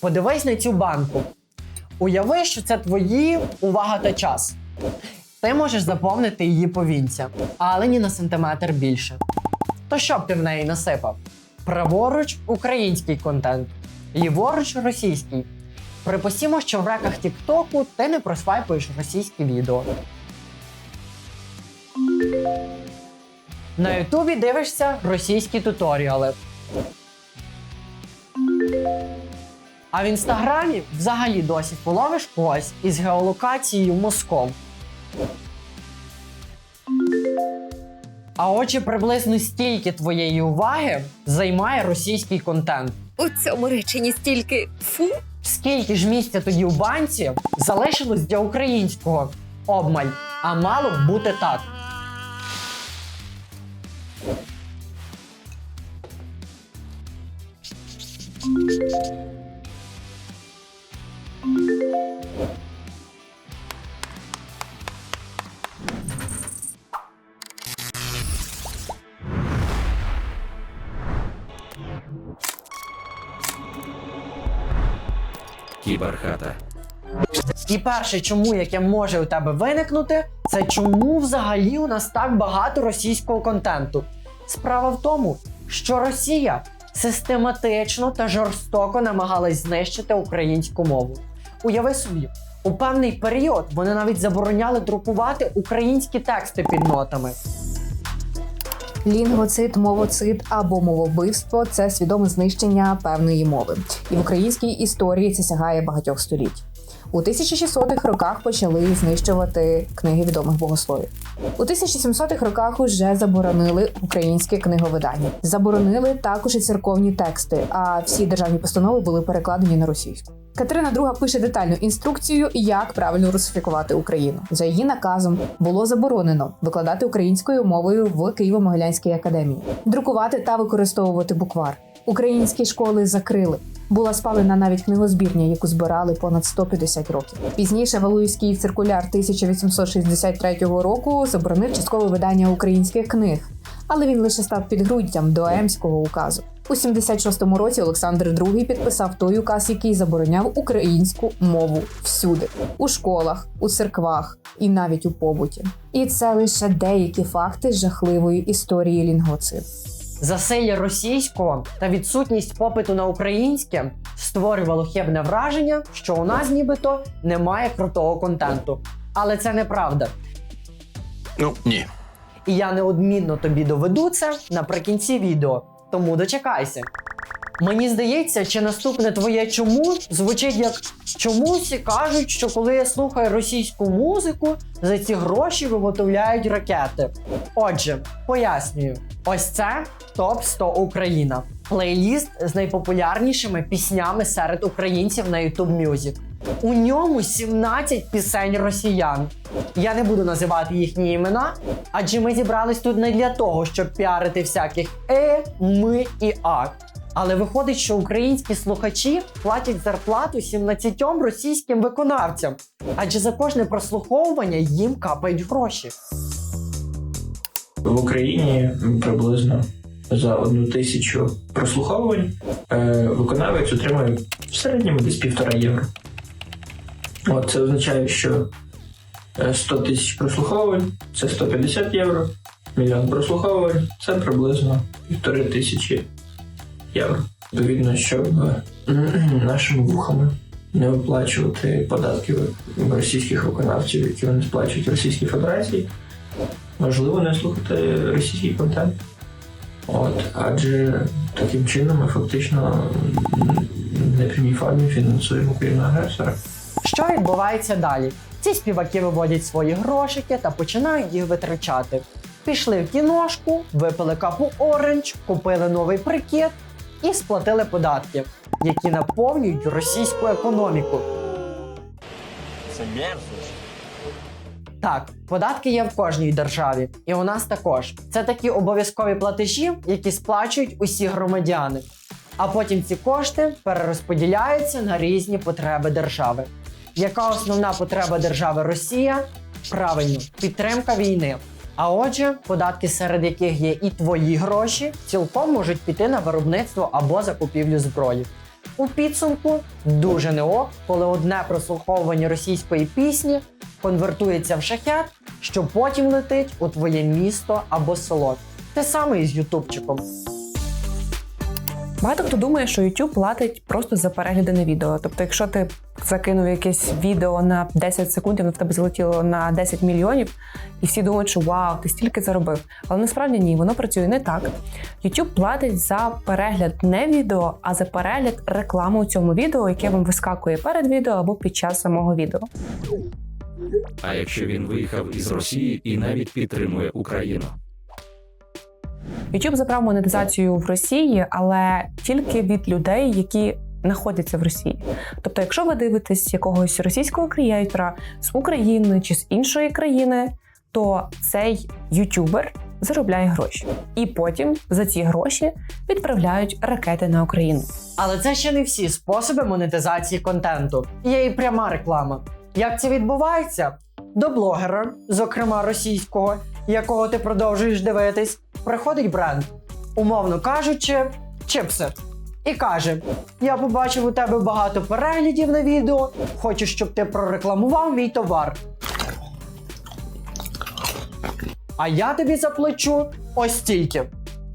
Подивись на цю банку. Уяви, що це твої увага та час. Ти можеш заповнити її повінця, але ні на сантиметр більше. То що б ти в неї насипав? Праворуч український контент, ліворуч російський. Припустімо, що в реках Тіктоку ти не просвайпуєш російські відео. На Ютубі дивишся російські туторіали. А в інстаграмі взагалі досі половиш когось із геолокацією Москов. А отже, приблизно стільки твоєї уваги займає російський контент. У цьому реченні стільки фу. Скільки ж місця тоді у банці залишилось для українського? Обмаль. А мало б бути так. Кіберхата. І перше, чому яке може у тебе виникнути, це чому взагалі у нас так багато російського контенту. Справа в тому, що Росія систематично та жорстоко намагалась знищити українську мову. Уяви собі, у певний період вони навіть забороняли друкувати українські тексти під нотами. Лінгоцид, мовоцид або мововбивство це свідоме знищення певної мови, і в українській історії це сягає багатьох століть. У 1600-х роках почали знищувати книги відомих богословів. У 1700-х роках уже заборонили українське книговидання. Заборонили також і церковні тексти, а всі державні постанови були перекладені на російську. Катерина II пише детальну інструкцію, як правильно русифікувати Україну. За її наказом було заборонено викладати українською мовою в Києво-Могилянській академії, друкувати та використовувати буквар. Українські школи закрили. Була спалена навіть книгозбірня, яку збирали понад 150 років. Пізніше Валуївський циркуляр 1863 року заборонив часткове видання українських книг, але він лише став підґрунтям до Емського указу. У 76-му році Олександр II підписав той указ, який забороняв українську мову всюди у школах, у церквах і навіть у побуті. І це лише деякі факти жахливої історії лінгоцид. Засилля російського та відсутність попиту на українське створювало хибне враження, що у нас нібито немає крутого контенту. Але це неправда. Ну, ні. І я неодмінно тобі доведу це наприкінці відео. Тому дочекайся. Мені здається, чи наступне твоє чому звучить як чомусь кажуть, що коли я слухаю російську музику, за ці гроші виготовляють ракети. Отже, пояснюю: ось це топ 100 Україна. Плейліст з найпопулярнішими піснями серед українців на YouTube Music. У ньому 17 пісень росіян. Я не буду називати їхні імена, адже ми зібрались тут не для того, щоб піарити всяких е, ми і а. Але виходить, що українські слухачі платять зарплату 17 російським виконавцям, адже за кожне прослуховування їм капають гроші. В Україні приблизно за одну тисячу прослуховувань е, виконавець отримує в середньому десь півтора євро. От це означає, що е, 100 тисяч прослуховувань це 150 євро, мільйон прослуховувань це приблизно півтори тисячі євро. Відповідно, щоб е, нашими вухами не виплачувати податки російських виконавців, які вони сплачують Російській Федерації, Можливо, не слухати російський контент. От, адже таким чином ми фактично в непрямій формі фінансуємо країну агресора. Що відбувається далі? Ці співаки виводять свої грошики та починають їх витрачати. Пішли в кіношку, випили капу оранж, купили новий прикид і сплатили податки, які наповнюють російську економіку. Це мерзость. Так, податки є в кожній державі, і у нас також. Це такі обов'язкові платежі, які сплачують усі громадяни. А потім ці кошти перерозподіляються на різні потреби держави. Яка основна потреба держави Росія? Правильно, підтримка війни. А отже, податки, серед яких є і твої гроші, цілком можуть піти на виробництво або закупівлю зброї. У підсумку дуже не ок, коли одне прослуховування російської пісні конвертується в шахет, що потім летить у твоє місто або село. Те саме і з ютубчиком. Багато хто думає, що YouTube платить просто за перегляди на відео. Тобто, якщо ти закинув якесь відео на 10 секунд, і воно в тебе залетіло на 10 мільйонів, і всі думають, що вау, ти стільки заробив. Але насправді ні, воно працює не так. YouTube платить за перегляд не відео, а за перегляд реклами у цьому відео, яке вам вискакує перед відео або під час самого відео. А якщо він виїхав із Росії і навіть підтримує Україну? YouTube забрав монетизацію в Росії, але тільки від людей, які знаходяться в Росії. Тобто, якщо ви дивитесь якогось російського креатора з України чи з іншої країни, то цей ютубер заробляє гроші, і потім за ці гроші відправляють ракети на Україну. Але це ще не всі способи монетизації контенту. Є і пряма реклама. Як це відбувається? До блогера, зокрема російського, якого ти продовжуєш дивитись, приходить бренд, умовно кажучи, чипси. І каже: Я побачив у тебе багато переглядів на відео, хочу, щоб ти прорекламував мій товар. А я тобі заплачу ось стільки.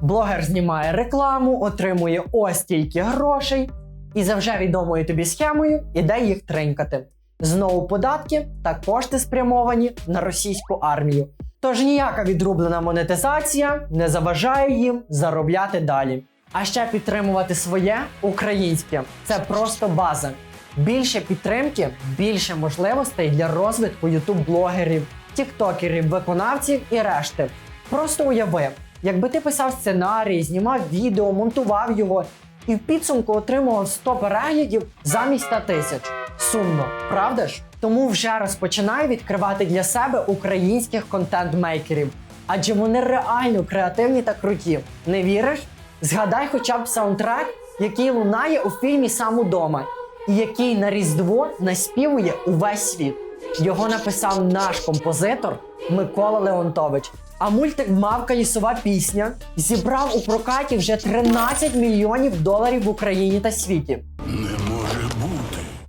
Блогер знімає рекламу, отримує ось стільки грошей, і за вже відомою тобі схемою іде їх тринькати. Знову податки та кошти спрямовані на російську армію. Тож ніяка відрублена монетизація не заважає їм заробляти далі. А ще підтримувати своє українське це просто база. Більше підтримки, більше можливостей для розвитку ютуб-блогерів, тіктокерів, виконавців і решти. Просто уяви, якби ти писав сценарій, знімав відео, монтував його і в підсумку отримував 100 переглядів замість 100 тисяч. Сумно, правда ж? Тому вже розпочинай відкривати для себе українських контент-мейкерів, адже вони реально креативні та круті. Не віриш? Згадай хоча б саундтрек, який лунає у фільмі Сам удома, і який на Різдво наспівує увесь світ. Його написав наш композитор Микола Леонтович. А мультик Мавка лісова пісня зібрав у прокаті вже 13 мільйонів доларів в Україні та світі.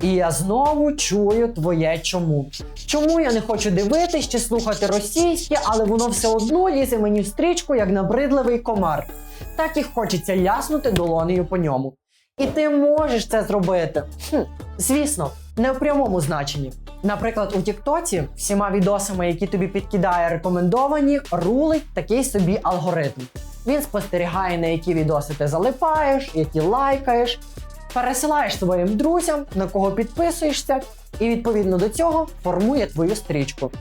І я знову чую твоє чому. Чому я не хочу дивитись чи слухати російське, але воно все одно лізе мені в стрічку, як набридливий комар. Так і хочеться ляснути долонею по ньому. І ти можеш це зробити. Хм, звісно, не в прямому значенні. Наприклад, у Тіктоці всіма відосами, які тобі підкидає рекомендовані, рулить такий собі алгоритм. Він спостерігає, на які відоси ти залипаєш, які лайкаєш, пересилаєш своїм друзям, на кого підписуєшся, і відповідно до цього формує твою стрічку.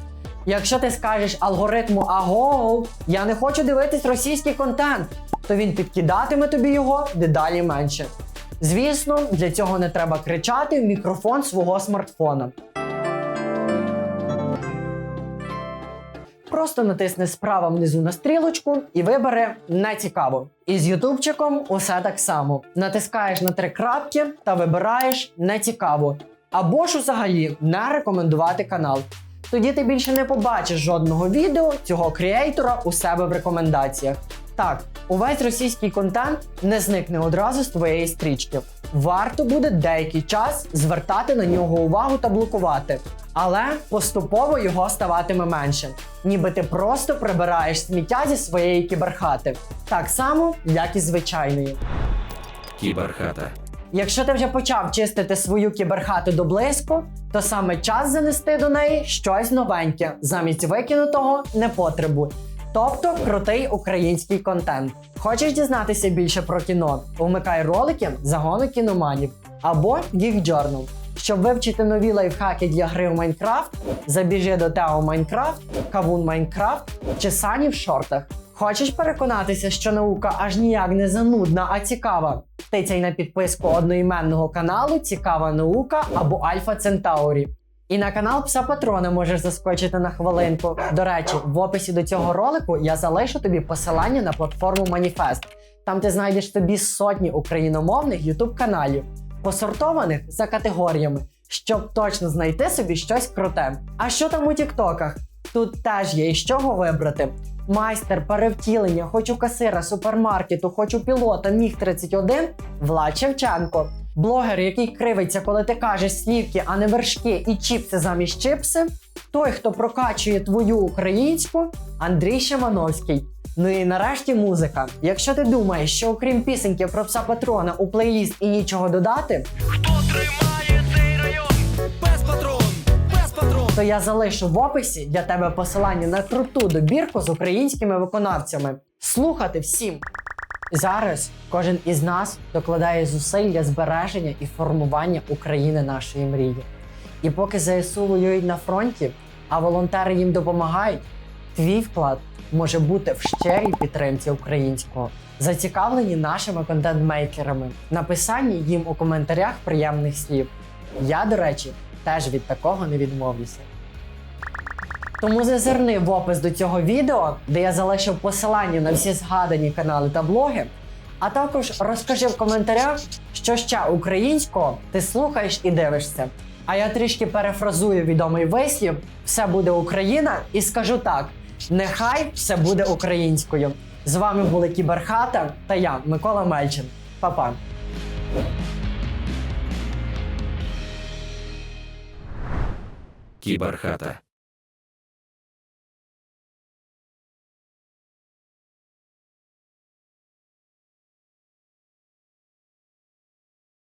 Якщо ти скажеш алгоритму Агоу, я не хочу дивитись російський контент, то він підкидатиме тобі його дедалі менше. Звісно, для цього не треба кричати в мікрофон свого смартфона. Просто натисни справа внизу на стрілочку і вибери не цікаво. І з ютубчиком усе так само. Натискаєш на три крапки та вибираєш не цікаво. Або ж взагалі не рекомендувати канал. Тоді ти більше не побачиш жодного відео цього креатора у себе в рекомендаціях. Так, увесь російський контент не зникне одразу з твоєї стрічки. Варто буде деякий час звертати на нього увагу та блокувати, але поступово його ставатиме менше, ніби ти просто прибираєш сміття зі своєї кіберхати, так само, як і звичайної. Кіберхата. Якщо ти вже почав чистити свою кіберхату до близько, то саме час занести до неї щось новеньке замість викинутого непотребу. Тобто крутий український контент. Хочеш дізнатися більше про кіно? Вмикай ролики загону кіноманів або Geek Journal. Щоб вивчити нові лайфхаки для гри в Майнкрафт, забіжи до Тео Майнкрафт, Кавун Майнкрафт чи Сані в шортах. Хочеш переконатися, що наука аж ніяк не занудна, а цікава? Тицяй на підписку одноіменного каналу Цікава наука або Альфа Центаурі. І на канал Пса Патрона можеш заскочити на хвилинку. До речі, в описі до цього ролику я залишу тобі посилання на платформу Маніфест. Там ти знайдеш тобі сотні україномовних ютуб каналів, посортованих за категоріями, щоб точно знайти собі щось круте. А що там у тіктоках? Тут теж є із чого вибрати. Майстер перевтілення, хочу касира супермаркету, хочу пілота Міг 31 Влад Шевченко. Блогер, який кривиться, коли ти кажеш слівки, а не вершки і чіпси замість чипси. Той, хто прокачує твою українську, Андрій Шимановський. Ну і нарешті музика. Якщо ти думаєш, що окрім пісеньки про пса патрона у плейліст і нічого додати, хто тримає цей район без патрон, без патрон, то я залишу в описі для тебе посилання на круту добірку з українськими виконавцями. Слухати всім. Зараз кожен із нас докладає зусиль для збереження і формування України нашої мрії. І поки ЗСУ воюють на фронті, а волонтери їм допомагають, твій вклад може бути в щирій підтримці українського, зацікавлені нашими контент-мейкерами, написанні їм у коментарях приємних слів. Я, до речі, теж від такого не відмовлюся. Тому зазирни в опис до цього відео, де я залишив посилання на всі згадані канали та блоги. А також розкажи в коментарях, що ще українського ти слухаєш і дивишся. А я трішки перефразую відомий вислів: все буде Україна, і скажу так: нехай все буде українською. З вами були Кіберхата та я, Микола Мельчин. Па-па! Кіберхата.